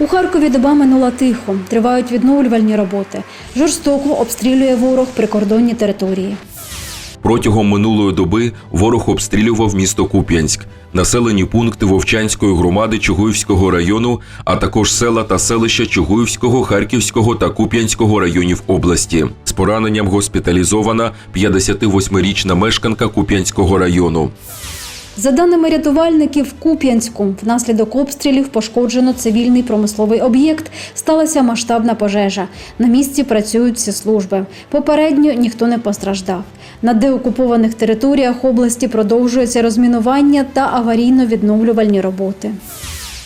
У Харкові доба минула тихо. Тривають відновлювальні роботи. Жорстоко обстрілює ворог прикордонні території. Протягом минулої доби ворог обстрілював місто Куп'янськ, населені пункти Вовчанської громади Чугуївського району, а також села та селища Чугуївського, Харківського та Куп'янського районів області. З пораненням госпіталізована 58-річна мешканка Куп'янського району. За даними рятувальників, в Куп'янську внаслідок обстрілів пошкоджено цивільний промисловий об'єкт. Сталася масштабна пожежа. На місці працюють всі служби. Попередньо ніхто не постраждав. На деокупованих територіях області продовжується розмінування та аварійно-відновлювальні роботи.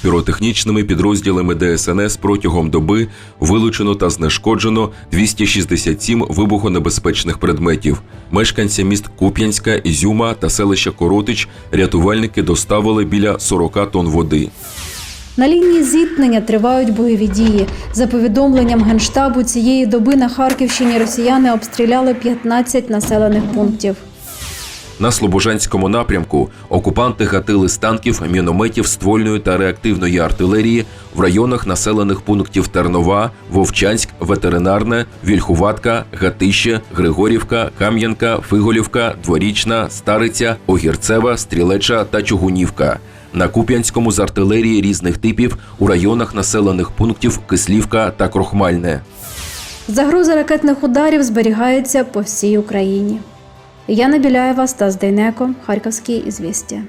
Піротехнічними підрозділами ДСНС протягом доби вилучено та знешкоджено 267 вибухонебезпечних предметів. Мешканцям міст Куп'янська, Ізюма та селища Коротич рятувальники доставили біля 40 тонн води. На лінії зіткнення тривають бойові дії. За повідомленням Генштабу, цієї доби на Харківщині росіяни обстріляли 15 населених пунктів. На Слобожанському напрямку окупанти гатили з танків, мінометів, ствольної та реактивної артилерії в районах населених пунктів Тернова, Вовчанськ, Ветеринарне, Вільхуватка, Гатище, Григорівка, Кам'янка, Фиголівка, Дворічна, Стариця, Огірцева, Стрілеча та Чугунівка. На Куп'янському з артилерії різних типів у районах населених пунктів Кислівка та Крохмальне. Загроза ракетних ударів зберігається по всій Україні. Яна Беляева, Стас Дейнеко, Харківські ізвістія.